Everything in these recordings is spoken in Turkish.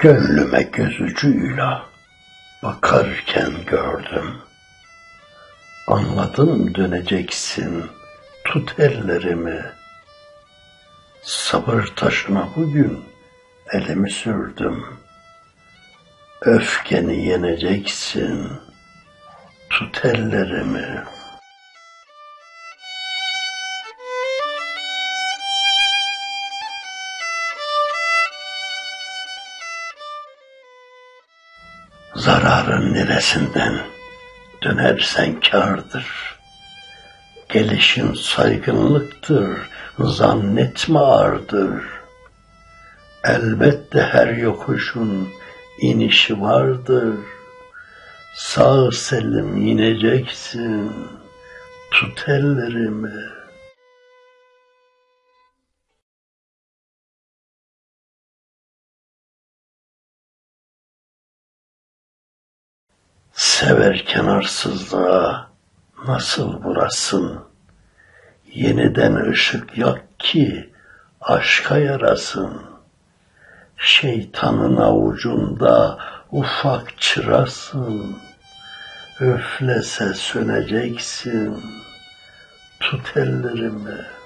Gönlüme göz ucuyla bakarken gördüm. Anladım döneceksin, tut ellerimi. Sabır taşına bugün elimi sürdüm. Öfkeni yeneceksin, tut ellerimi. Zararın neresinden dönersen kârdır. Gelişin saygınlıktır, zannetme ardır. Elbette her yokuşun inişi vardır. Sağ selim ineceksin, tut ellerimi. Severken arsızlığa nasıl vurasın? Yeniden ışık yak ki aşka yarasın. Şeytanın avucunda ufak çırasın. Öflese söneceksin. Tut ellerimi.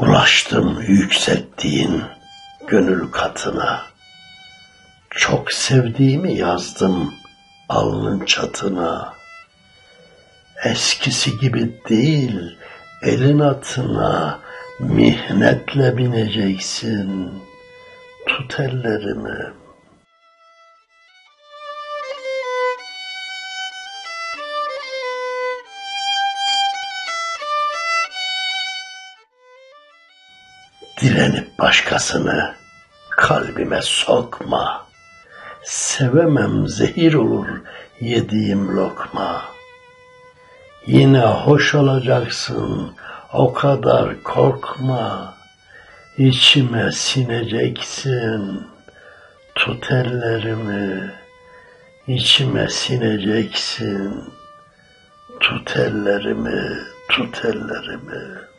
Ulaştım yükselttiğin gönül katına. Çok sevdiğimi yazdım alnın çatına. Eskisi gibi değil elin atına mihnetle bineceksin. Tut ellerimi. Direnip başkasını kalbime sokma. Sevemem zehir olur yediğim lokma. Yine hoş olacaksın o kadar korkma. İçime sineceksin tut ellerimi. İçime sineceksin tut ellerimi tut ellerimi.